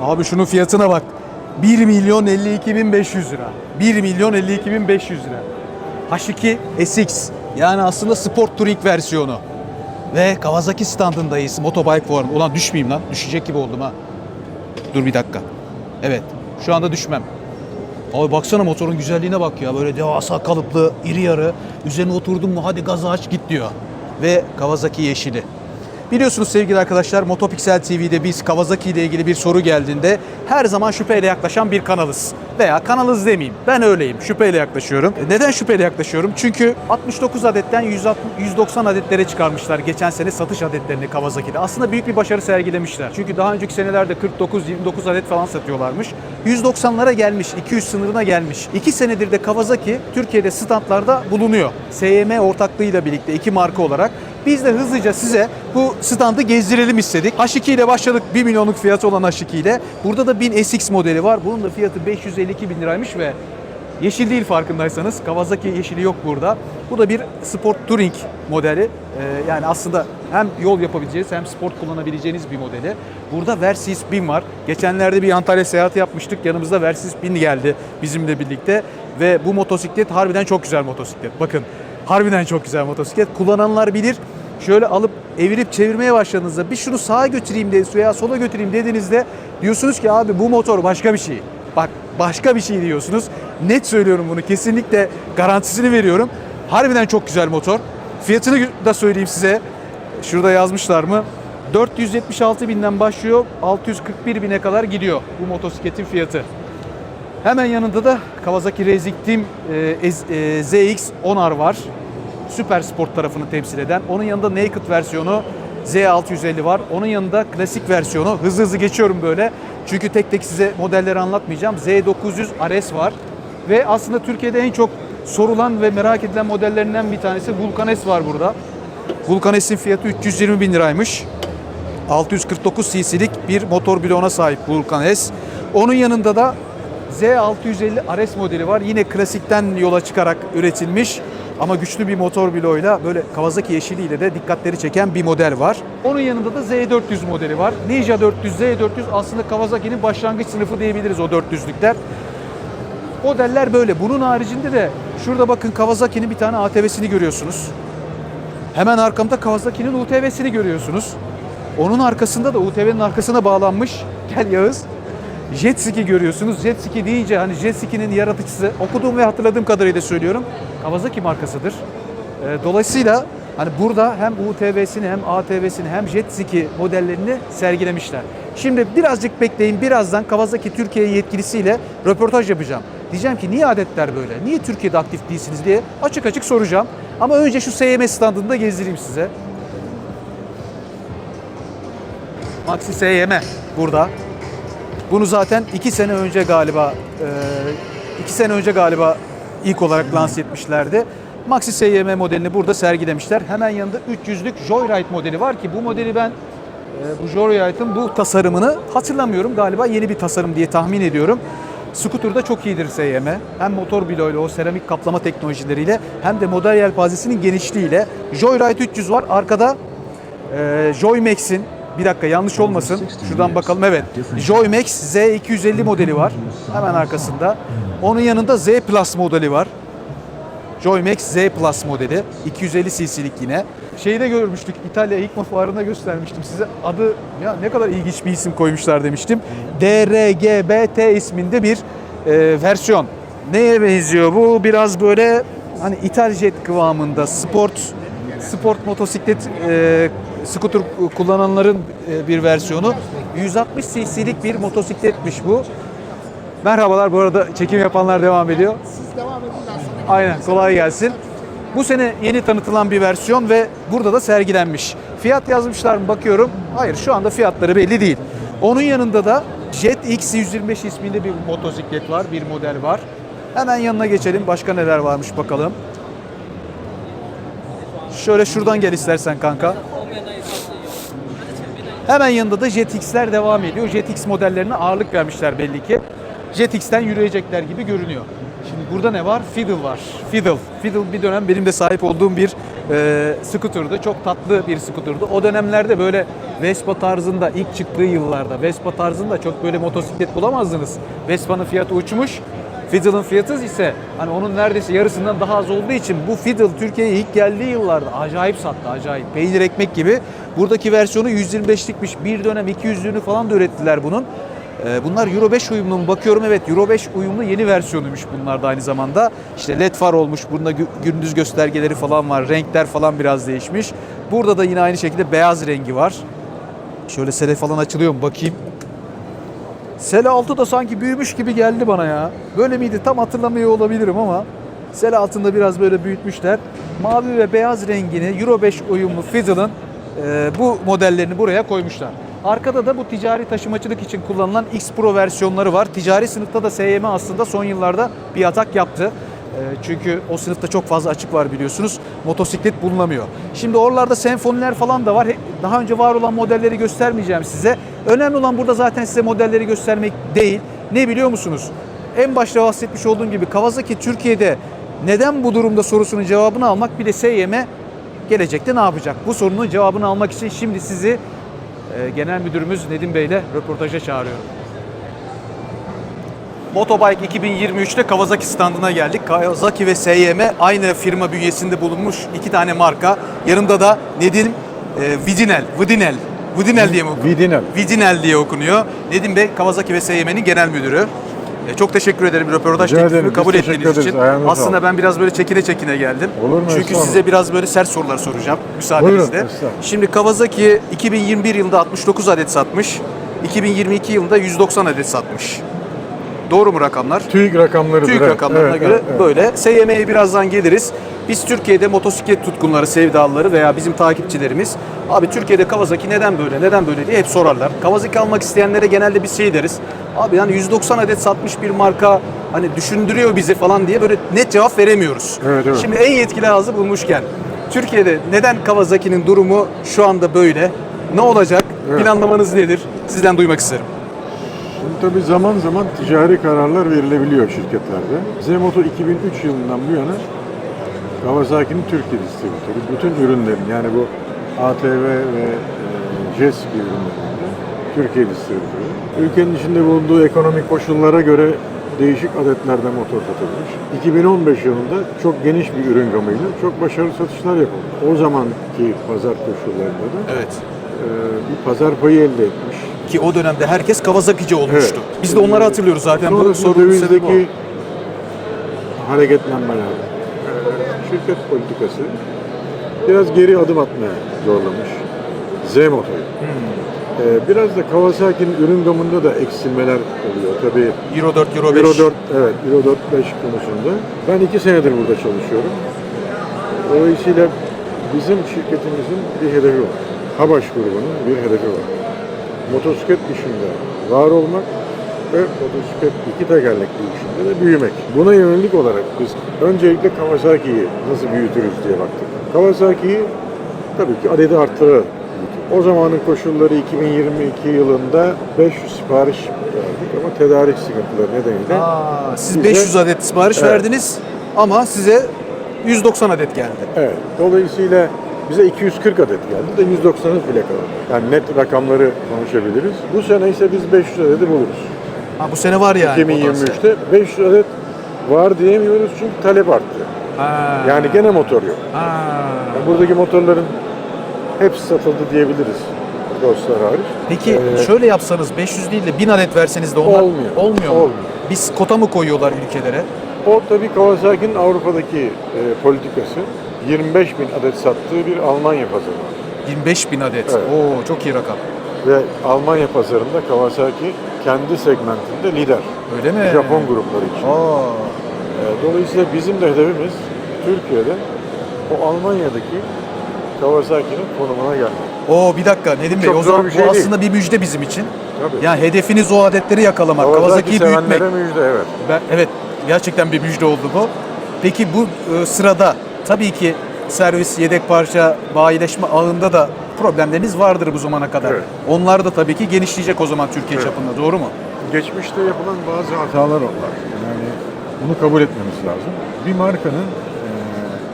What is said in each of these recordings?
Abi şunun fiyatına bak. 1 milyon 52 bin 500 lira. 1 milyon 52 bin 500 lira. H2 SX. Yani aslında Sport Touring versiyonu. Ve Kawasaki standındayız. Motobike Forum. Ulan düşmeyeyim lan. Düşecek gibi oldum ha. Dur bir dakika. Evet. Şu anda düşmem. Abi baksana motorun güzelliğine bak ya. Böyle devasa kalıplı, iri yarı. Üzerine oturdun mu hadi gazı aç git diyor. Ve Kawasaki yeşili. Biliyorsunuz sevgili arkadaşlar Motopixel TV'de biz Kawasaki ile ilgili bir soru geldiğinde her zaman şüpheyle yaklaşan bir kanalız. Veya kanalız demeyeyim. Ben öyleyim. Şüpheyle yaklaşıyorum. E, Neden şüpheyle yaklaşıyorum? Çünkü 69 adetten 160 190 adetlere çıkarmışlar geçen sene satış adetlerini Kawasaki'de. Aslında büyük bir başarı sergilemişler. Çünkü daha önceki senelerde 49-29 adet falan satıyorlarmış. 190'lara gelmiş, 200 sınırına gelmiş. 2 senedir de Kawasaki Türkiye'de standlarda bulunuyor. SYM ortaklığıyla birlikte iki marka olarak. Biz de hızlıca size bu standı gezdirelim istedik. H2 ile başladık 1 milyonluk fiyatı olan H2 ile. Burada da 1000 SX modeli var. Bunun da fiyatı 552 bin liraymış ve yeşil değil farkındaysanız. Kawasaki yeşili yok burada. Bu da bir Sport Touring modeli. Ee, yani aslında hem yol yapabileceğiniz hem sport kullanabileceğiniz bir modeli. Burada Versys 1000 var. Geçenlerde bir Antalya seyahati yapmıştık. Yanımızda Versys 1000 geldi bizimle birlikte. Ve bu motosiklet harbiden çok güzel motosiklet. Bakın harbiden çok güzel motosiklet. Kullananlar bilir. Şöyle alıp evirip çevirmeye başladığınızda bir şunu sağa götüreyim de veya sola götüreyim dediğinizde diyorsunuz ki abi bu motor başka bir şey. Bak başka bir şey diyorsunuz. Net söylüyorum bunu. Kesinlikle garantisini veriyorum. Harbiden çok güzel motor. Fiyatını da söyleyeyim size. Şurada yazmışlar mı? 476 binden başlıyor. 641 bine kadar gidiyor bu motosikletin fiyatı. Hemen yanında da Kawasaki Racing Team e, e, ZX 10R var. Süper Sport tarafını temsil eden. Onun yanında Naked versiyonu Z650 var. Onun yanında klasik versiyonu. Hızlı hızlı geçiyorum böyle. Çünkü tek tek size modelleri anlatmayacağım. Z900 RS var. Ve aslında Türkiye'de en çok sorulan ve merak edilen modellerinden bir tanesi Vulcan S var burada. Vulcan S'in fiyatı 320 bin liraymış. 649 cc'lik bir motor bloğuna sahip Vulcan S. Onun yanında da Z650 RS modeli var. Yine klasikten yola çıkarak üretilmiş ama güçlü bir motor bloğuyla böyle Kawasaki yeşiliyle de dikkatleri çeken bir model var. Onun yanında da Z400 modeli var. Ninja 400, Z400 aslında Kawasaki'nin başlangıç sınıfı diyebiliriz o 400'lükler. Modeller böyle. Bunun haricinde de şurada bakın Kawasaki'nin bir tane ATV'sini görüyorsunuz. Hemen arkamda Kawasaki'nin UTV'sini görüyorsunuz. Onun arkasında da UTV'nin arkasına bağlanmış. Gel Yağız. Jet ski görüyorsunuz. Jet ski deyince hani jet ski'nin yaratıcısı okuduğum ve hatırladığım kadarıyla söylüyorum. Kawasaki markasıdır. Ee, Dolayısıyla hani burada hem UTV'sini hem ATV'sini hem jet ski modellerini sergilemişler. Şimdi birazcık bekleyin. Birazdan Kawasaki Türkiye yetkilisiyle röportaj yapacağım. Diyeceğim ki niye adetler böyle? Niye Türkiye'de aktif değilsiniz diye açık açık soracağım. Ama önce şu SYM standında gezdireyim size. Maxi SYM burada. Bunu zaten iki sene önce galiba e, iki sene önce galiba ilk olarak lanse etmişlerdi. Maxi SYM modelini burada sergilemişler. Hemen yanında 300'lük Joyride modeli var ki bu modeli ben e, bu Joyride'ın bu tasarımını hatırlamıyorum. Galiba yeni bir tasarım diye tahmin ediyorum. Scooter'da çok iyidir SYM. Hem motor bloğuyla o seramik kaplama teknolojileriyle hem de model yelpazesinin genişliğiyle. Joyride 300 var. Arkada e, Joymax'in bir dakika yanlış olmasın. Şuradan bakalım. Evet. Joymax Z250 modeli var. Hemen arkasında. Onun yanında Z Plus modeli var. Joymax Z Plus modeli. 250 cc'lik yine. Şeyi de görmüştük. İtalya İKMA fuarında göstermiştim size. Adı ya ne kadar ilginç bir isim koymuşlar demiştim. DRGBT isminde bir e, versiyon. Neye benziyor bu? Biraz böyle hani İtaljet kıvamında sport sport motosiklet e, scooter kullananların e, bir versiyonu. 160 cc'lik bir motosikletmiş bu. Merhabalar bu arada çekim yapanlar devam ediyor. Siz devam edin ben Aynen kolay gelsin. Bu sene yeni tanıtılan bir versiyon ve burada da sergilenmiş. Fiyat yazmışlar mı bakıyorum. Hayır şu anda fiyatları belli değil. Onun yanında da Jet X125 isminde bir motosiklet var, bir model var. Hemen yanına geçelim. Başka neler varmış bakalım. Şöyle şuradan gel istersen kanka. Hemen yanında da JetX'ler devam ediyor. JetX modellerine ağırlık vermişler belli ki. JetX'ten yürüyecekler gibi görünüyor. Şimdi burada ne var? Fiddle var. Fiddle. Fiddle bir dönem benim de sahip olduğum bir e, scooter'dı. Çok tatlı bir scooter'dı. O dönemlerde böyle Vespa tarzında ilk çıktığı yıllarda Vespa tarzında çok böyle motosiklet bulamazdınız. Vespa'nın fiyatı uçmuş. Fiddle'ın fiyatı ise hani onun neredeyse yarısından daha az olduğu için bu Fiddle Türkiye'ye ilk geldiği yıllarda acayip sattı acayip. Peynir ekmek gibi. Buradaki versiyonu 125'likmiş. Bir dönem 200'lüğünü falan da ürettiler bunun. Ee, Bunlar Euro 5 uyumlu mu? Bakıyorum evet Euro 5 uyumlu yeni versiyonuymuş bunlar da aynı zamanda. İşte led far olmuş. Bunda gü- gündüz göstergeleri falan var. Renkler falan biraz değişmiş. Burada da yine aynı şekilde beyaz rengi var. Şöyle sele falan açılıyor mu bakayım. Sele altı da sanki büyümüş gibi geldi bana ya. Böyle miydi tam hatırlamıyor olabilirim ama sele altında biraz böyle büyütmüşler. Mavi ve beyaz rengini Euro 5 uyumlu Fiddle'ın e, bu modellerini buraya koymuşlar. Arkada da bu ticari taşımacılık için kullanılan X Pro versiyonları var. Ticari sınıfta da SYM aslında son yıllarda bir atak yaptı. E, Çünkü o sınıfta çok fazla açık var biliyorsunuz. Motosiklet bulunamıyor. Şimdi oralarda senfoniler falan da var. Daha önce var olan modelleri göstermeyeceğim size. Önemli olan burada zaten size modelleri göstermek değil. Ne biliyor musunuz? En başta bahsetmiş olduğum gibi Kawasaki Türkiye'de neden bu durumda sorusunun cevabını almak bir de SYM gelecekte ne yapacak? Bu sorunun cevabını almak için şimdi sizi e, Genel Müdürümüz Nedim Bey ile röportaja çağırıyorum. Motobike 2023'te Kawasaki standına geldik. Kawasaki ve SYM aynı firma bünyesinde bulunmuş iki tane marka. Yanımda da Nedim e, Vidinel, Vidinel, Vidinel diye mi okunuyor? Vidinel. Vidinel diye okunuyor. Nedim Bey Kawasaki ve SYM'nin genel müdürü. E, Çok teşekkür ederim röportaj Rica teklifimi ederim. kabul Biz teşekkür ettiğiniz için. Ayağınıza Aslında sağlık. ben biraz böyle çekine çekine geldim. Olur mu? Çünkü Estağfurullah. size biraz böyle sert sorular soracağım müsaadenizle. Buyurun, estağfurullah. Şimdi Kawasaki 2021 yılında 69 adet satmış. 2022 yılında 190 adet satmış. Doğru mu rakamlar? TÜİK rakamları. TÜİK rakamlarına göre böyle. SYM'ye birazdan geliriz. Biz Türkiye'de motosiklet tutkunları, sevdalıları veya bizim takipçilerimiz abi Türkiye'de Kawasaki neden böyle, neden böyle diye hep sorarlar. Kawasaki almak isteyenlere genelde biz şey deriz. Abi yani 190 adet satmış bir marka hani düşündürüyor bizi falan diye böyle net cevap veremiyoruz. Evet, evet. Şimdi en yetkili ağzı bulmuşken Türkiye'de neden Kawasaki'nin durumu şu anda böyle? Ne olacak? Evet. Planlamanız nedir? Sizden duymak isterim. Şimdi tabii zaman zaman ticari kararlar verilebiliyor şirketlerde. Zemoto 2003 yılından bu yana Kawasaki'nin Türkiye distribütörü. Bütün ürünlerin yani bu ATV ve e, JES gibi ürünlerinde Türkiye distribütörü. Ülkenin içinde bulunduğu ekonomik koşullara göre değişik adetlerde motor satılmış. 2015 yılında çok geniş bir ürün gamıyla çok başarılı satışlar yapıldı. O zamanki pazar koşullarında da Evet. e, bir pazar payı elde etmiş. Ki o dönemde herkes Kawasaki'ci olmuştu. Evet. Biz de onları hatırlıyoruz zaten. Bu Sonrasında sorunun sebebi hareketlenmeler, şirket politikası biraz geri adım atmaya zorlamış Z motoru. Hmm. E, Biraz da Kawasaki'nin ürün gamında da eksilmeler oluyor. Tabii Euro 4, Euro 5. Euro 4, evet Euro 4 5 konusunda. Ben iki senedir burada çalışıyorum. Dolayısıyla bizim şirketimizin bir hedefi var. Habaş grubunun bir hedefi var. Motosiklet işinde var olmak ve motosiklet iki tekerlekli işinde de büyümek. Buna yönelik olarak biz öncelikle Kawasaki'yi nasıl büyütürüz diye baktık. Kawasaki'yi tabii ki adedi arttırarak. O zamanın koşulları 2022 yılında 500 sipariş verdik ama tedarik sıkıntıları nedeniyle Aa, siz Bize- 500 adet sipariş Evet. verdiniz ama size 190 adet geldi. Evet. Dolayısıyla bize 240 adet geldi de 190'ı bile kaldı. Yani net rakamları konuşabiliriz. Bu sene ise biz 500 adeti buluruz. Ha, bu sene var yani. potansiyel. 2023'te 500 adet var diyemiyoruz çünkü talep arttı. Ha. Yani gene motor yok. Ha. Yani buradaki motorların hepsi satıldı diyebiliriz. Dostlar hariç. Peki Ee, şöyle yapsanız 500 değil de 1000 adet verseniz de onlar Olmuyor. olmuyor mu? Olmuyor. Biz kota mı koyuyorlar ülkelere? O tabii Kawasaki'nin Avrupa'daki e, politikası 25 bin adet sattığı bir Almanya pazarı var. 25 bin adet. Evet. Oo çok iyi rakam. Ve Almanya pazarında Kawasaki kendi segmentinde lider. Öyle mi? Japon grupları için. Aa. Ee, Dolayısıyla bizim de hedefimiz Türkiye'de o Almanya'daki Kawasaki'nin konumuna gelmek. Oo bir dakika Nedim Bey Çok o zor zaman bir bu şey değil. aslında bir müjde bizim için. Tabii. Yani hedefiniz o adetleri yakalamak, Kawasaki Kawasaki'yi büyütmek. sevenlere müjde evet. Ben, evet gerçekten bir müjde oldu bu. Peki bu e, sırada tabii ki servis, yedek parça, bayileşme ağında da problemleriniz vardır bu zamana kadar. Evet. Onlar da tabii ki genişleyecek o zaman Türkiye Evet. çapında doğru mu? Geçmişte yapılan bazı hatalar var. Yani bunu kabul etmemiz lazım. Bir markanın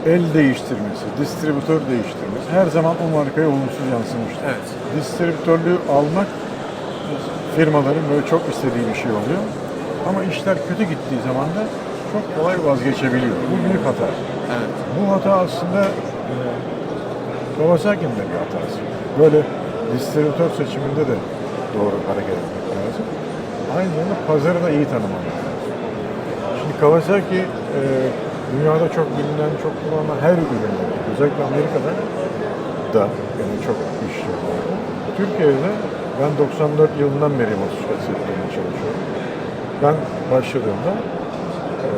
el değiştirmesi, distribütör değiştirmesi her zaman o markaya olumsuz yansımıştır. Evet. Distribütörlüğü almak firmaların böyle çok istediği bir şey oluyor. Ama işler kötü gittiği zaman da çok kolay vazgeçebiliyor. Bu büyük hata. Evet. Bu hata aslında Kawasaki'nin de bir hatası. Böyle distribütör seçiminde de doğru hareket etmek lazım. Aynı zamanda pazarı da iyi tanımak lazım. Şimdi Kawasaki e, dünyada çok bilinen, çok kullanılan her üründe, özellikle Amerika'da da yani çok güçlü. Türkiye'de ben 94 yılından beri motosiklet sektöründe çalışıyorum. Ben başladığımda e,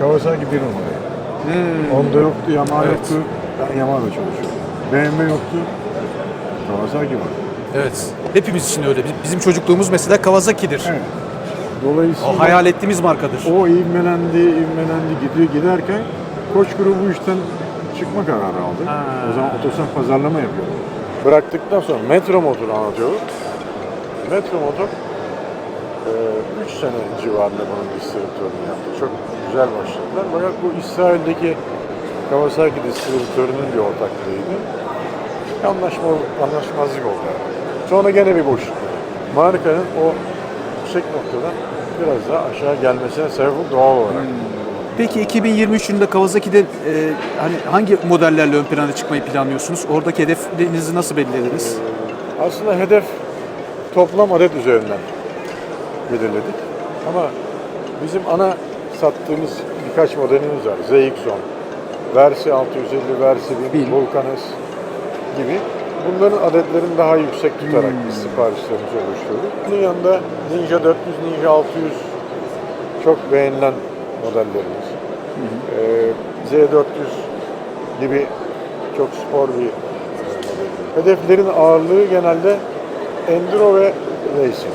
Kawasaki bir numaraydı. Honda yoktu, Yamaha Evet. yoktu. Ben Yamaha'da çalışıyordum. BMW yoktu. Kawasaki var. Evet. Hepimiz için öyle. Biz- Bizim çocukluğumuz mesela Kawasaki'dir. Evet. Dolayısıyla O hayal ettiğimiz markadır. o ivmelendi, ivmelendi gidiyor giderken Koç grubu bu işten çıkma kararı aldı. Ha. O zaman otosan pazarlama yapıyordu. Bıraktıktan sonra Metro Motor'u anlatıyorum. Metro Motor 3 sene civarında bunun distribütörünü yaptı. Çok güzel başladılar. Fakat bu İsrail'deki Kawasaki distribütörünün bir ortaklığıydı. Anlaşma, anlaşmazlık oldu. Sonra gene bir boşluk. Markanın o yüksek noktadan biraz daha aşağı gelmesine sebep oldu doğal olarak. Peki 2023 yılında Kawasaki'de e, hani hangi modellerle ön plana çıkmayı planlıyorsunuz? Oradaki hedeflerinizi nasıl belirlediniz? Aslında hedef toplam adet üzerinden belirledik. Ama bizim ana sattığımız birkaç modelimiz var. ZX-10, Versi 650, Versi 1000, Bin. Gibi. Bunların adetlerini daha yüksek tutarak biz siparişlerimizi oluşturduk. Bunun yanında Ninja 400, Ninja 600 çok beğenilen modellerimiz. Ee, Z400 gibi çok spor bir model. Hedeflerin ağırlığı genelde enduro ve racing.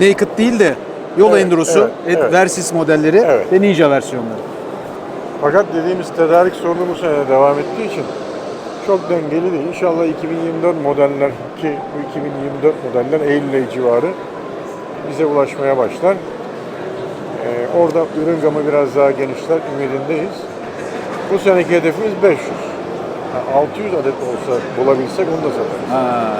Naked değil de yol Evet, endurosu, evet, et- evet. Versys modelleri Evet. ve Ninja versiyonları. Fakat dediğimiz tedarik sorunu bu sene devam ettiği için çok dengeli değil. İnşallah 2024 modeller ki bu 2024 modeller Eylül ayı civarı bize ulaşmaya başlar. Ee, orada ürün gamı biraz daha genişler ümidindeyiz. Bu seneki hedefimiz 500. Ha, 600 adet olsa bulabilsek onu da satarız. Ha.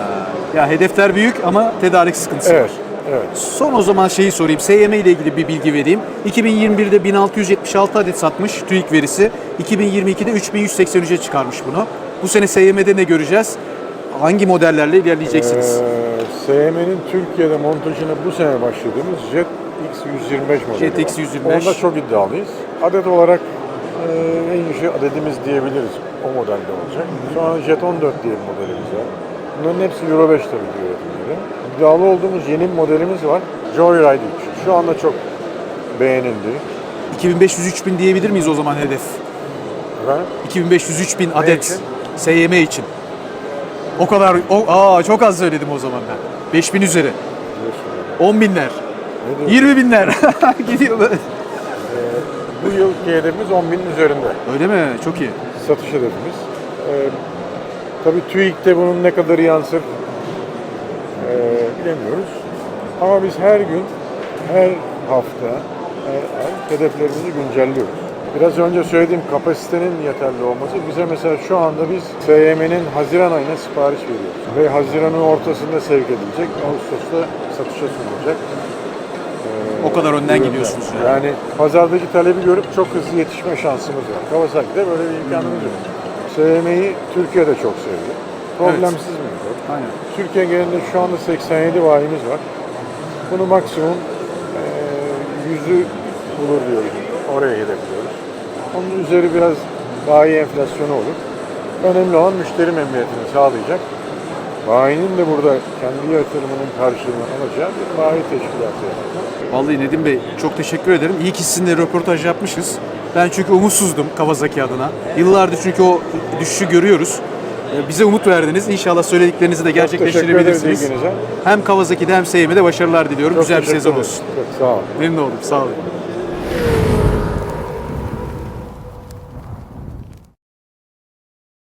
Ya hedefler büyük ama tedarik sıkıntısı Evet, var. evet. Son o zaman şeyi sorayım. SYM ile ilgili bir bilgi vereyim. 2021'de 1676 adet satmış TÜİK verisi. 2022'de 3183'e çıkarmış bunu. Bu sene SYM'de ne göreceğiz? Hangi modellerle ilerleyeceksiniz? Ee, SYM'nin Türkiye'de montajına bu sene başladığımız Jet X125 modeli Jet var. X125. Onda çok iddialıyız. Adet olarak e, en yüksek adedimiz diyebiliriz. O modelde olacak. Sonra Jet 14 diye bir modelimiz var. Bunların hepsi Euro 5 tabii ki üretimleri. İddialı olduğumuz yeni bir modelimiz var. Joyride 3. Şu anda çok beğenildi. 2500-3000 diyebilir miyiz o zaman hedef? Efendim? 2500-3000 adet için? SYM için. O kadar, o, aa çok az söyledim o zaman ben. 5000 üzeri, Biliyorsun. 10 binler, Ne diyorsun? 20 binler. Gidiyor böyle. Bu yılki hedefimiz 10 binin üzerinde. Öyle mi? Çok iyi. satış hedefimiz. Ee, tabii TÜİK'te bunun ne kadar yansır ee, bilemiyoruz. Ama biz her gün, her hafta, her ay hedeflerimizi güncelliyoruz. Biraz önce söylediğim kapasitenin yeterli olması bize mesela şu anda biz SYM'nin Haziran ayına sipariş veriyoruz. Ve Haziran'ın ortasında sevk edilecek, Ağustos'ta satışa sunulacak. Ee, O kadar önden ürünler. gidiyorsunuz yani. Yani pazardaki talebi görüp çok hızlı yetişme şansımız var. Kawasaki'de böyle bir imkanımız yok. SM'yi Türkiye'de çok sevdi. Problemsiz mi? Aynen. Türkiye genelinde şu anda 87 bayimiz var. Bunu maksimum yüzü bulur diyoruz. Oraya hedefliyoruz. Onun üzeri biraz bayi enflasyonu olur. Önemli olan müşteri memnuniyetini sağlayacak. Bayinin de burada kendi yatırımının karşılığını alacağı bir bayi teşkilatı yapacak. Vallahi Nedim Bey çok teşekkür ederim. İyi ki sizinle röportaj yapmışız. Ben çünkü umutsuzdum Kawasaki adına. Yıllardır çünkü o düşüşü görüyoruz. Ee, Bize umut verdiniz. İnşallah söylediklerinizi de gerçekleştirebilirsiniz. Hem Kawasaki'de hem SYM'de başarılar diliyorum. Çok Güzel bir sezon olsun. Çok sağ olun. Memnun oldum. Sağ olun.